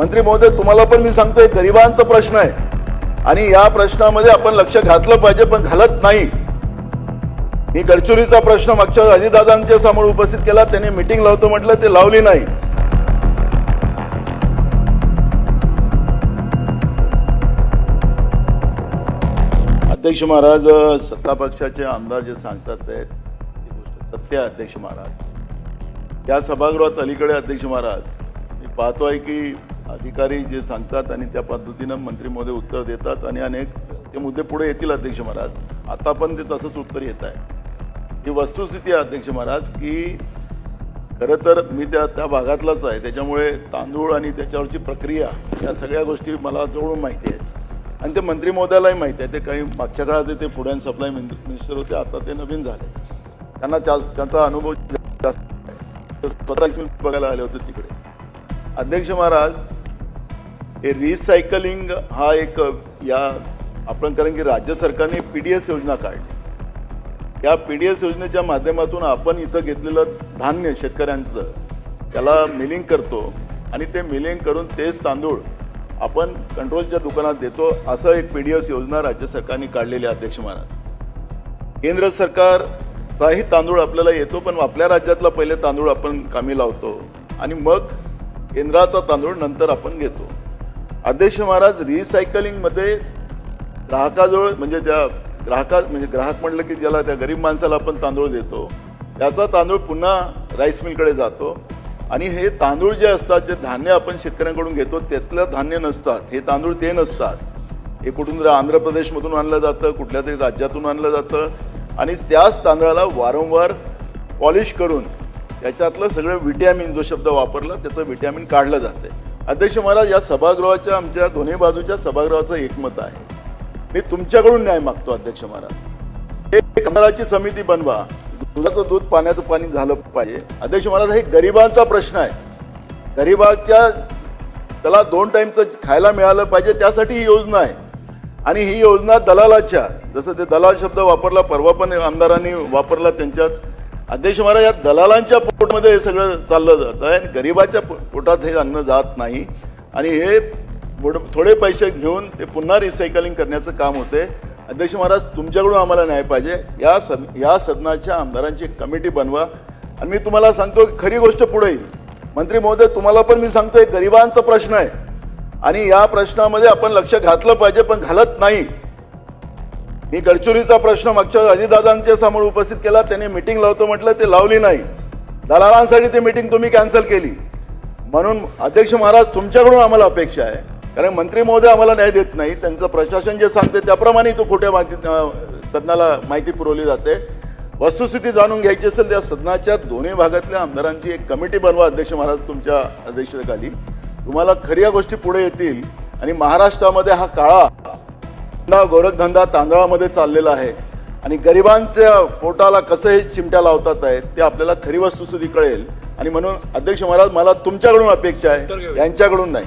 मंत्री महोदय तुम्हाला पण मी सांगतोय गरिबांचा प्रश्न आहे. आणि या प्रश्नामध्ये आपण लक्ष घातलं पाहिजे पण घालत नाही. मी गडचिरोलीचा प्रश्न मागच्या अजितदादांच्या समोर उपस्थित केला त्यांनी मिटिंग लावतो म्हटलं ते लावली नाही. अध्यक्ष महाराज सत्ता पक्षाचे आमदार जे सांगतात ते गोष्ट सत्य आहे अध्यक्ष महाराज. या सभागृहात अलीकडे अध्यक्ष महाराज मी पाहतो आहे की अधिकारी जे सांगतात आणि त्या पद्धतीनं मंत्री महोदय उत्तर देतात आणि अनेक ते मुद्दे पुढे येतील अध्यक्ष महाराज. आता पण ते तसंच उत्तर येत आहे. ही वस्तुस्थिती आहे अध्यक्ष महाराज की खरं तर मी त्या त्या भागातलाच आहे. त्याच्यामुळे तांदूळ आणि त्याच्यावरची प्रक्रिया या सगळ्या गोष्टी मला जवळून माहिती आहेत. आणि ते मंत्री महोदयालाही माहिती आहे. ते काही मागच्या काळात ते फूड अँड सप्लाय मिनिस्टर होते. आता ते नवीन झाले. त्यांना त्या त्यांचा अनुभव जास्त स्वतः बघायला आले होते तिकडे. अध्यक्ष महाराज हे रिसायकलिंग हा एक या आपण कारण की राज्य सरकारने पी डी एस योजना काढली. या पी डी एस योजनेच्या माध्यमातून आपण इथं घेतलेलं धान्य शेतकऱ्यांचं त्याला मिलिंग करतो आणि ते मिलिंग करून तेच तांदूळ आपण कंट्रोलच्या दुकानात देतो असं एक पी डी एस योजना राज्य सरकारने काढलेली अध्यक्ष महाराज. केंद्र सरकारचाही तांदूळ आपल्याला येतो पण आपल्या राज्यातला पहिले तांदूळ आपण कामी लावतो आणि मग केंद्राचा तांदूळ नंतर आपण घेतो. अध्यक्ष महाराज रिसायकलिंगमध्ये ग्राहकाजवळ म्हणजे त्या ग्राहका म्हणजे ग्राहक म्हटलं की ज्याला त्या गरीब माणसाला आपण तांदूळ देतो त्याचा तांदूळ पुन्हा राईस मिलकडे जातो. आणि हे तांदूळ जे असतात जे धान्य आपण शेतकऱ्यांकडून घेतो त्यातलं धान्य नसतात हे तांदूळ ते नसतात. हे कुठून तरी आंध्र प्रदेशमधून आणलं जातं कुठल्या तरी राज्यातून आणलं जातं आणि त्याच तांदळाला वारंवार पॉलिश करून त्याच्यातलं सगळं विटॅमिन जो शब्द वापरला त्याचं विटॅमिन काढलं जाते अध्यक्ष महाराज या सभागृहाच्या आमच्या दोन्ही बाजूच्या सभागृहाचं एकमत आहे. मी तुमच्याकडून न्याय मागतो अध्यक्ष महाराज. एक कमलाची समिती बनवा. दुधाचं दूध पाण्याचं पाणी झालं पाहिजे. अध्यक्ष महाराज हे गरिबांचा प्रश्न आहे. गरिबाच्या त्याला दोन टाइमचं खायला मिळालं पाहिजे त्यासाठी ही योजना आहे. आणि ही योजना दलालाच्या जसं ते दलाल शब्द वापरला परवा पण आमदारांनी वापरला त्यांच्याच अध्यक्ष महाराज या दलालांच्या पोटमध्ये हे सगळं चाललं जातं आहे आणि गरिबाच्या पो- पोटात हे अन्न जात नाही. आणि हे थोडे पैसे घेऊन ते पुन्हा रिसायकलिंग करण्याचं काम होते अध्यक्ष महाराज तुमच्याकडून आम्हाला न्याय पाहिजे. या सद या सदनाच्या आमदारांची एक कमिटी बनवा. आणि मी तुम्हाला सांगतो की खरी गोष्ट पुढे येईल. मंत्री महोदय तुम्हाला पण मी सांगतोय गरिबांचा प्रश्न आहे. आणि या प्रश्नामध्ये आपण लक्ष घातलं पाहिजे पण घालत नाही. मी गडचिरोलीचा प्रश्न मागच्या अजितदादांच्या समोर उपस्थित केला. त्यांनी मिटिंग लावतो म्हटलं ते लावली नाही. दलालांसाठी ती मिटिंग तुम्ही कॅन्सल केली. म्हणून अध्यक्ष महाराज तुमच्याकडून आम्हाला अपेक्षा आहे. कारण मंत्री महोदय आम्हाला न्याय देत नाही. त्यांचं प्रशासन जे सांगते त्याप्रमाणे तो खोट्या माहिती सदनाला माहिती पुरवली जाते. वस्तुस्थिती जाणून घ्यायची असेल त्या सदनाच्या दोन्ही भागातल्या आमदारांची एक कमिटी बनवा अध्यक्ष महाराज तुमच्या अध्यक्षतेखाली. तुम्हाला खऱ्या गोष्टी पुढे येतील. आणि महाराष्ट्रामध्ये हा काळा गोरखधंदा तांदळामध्ये चाललेला आहे. आणि गरिबांच्या पोटाला कसं हे चिमट्या लावतात आहेत ते आपल्याला खरी वस्तुस्थिती कळेल. आणि म्हणून अध्यक्ष महाराज मला तुमच्याकडून अपेक्षा आहे. यांच्याकडून नाही.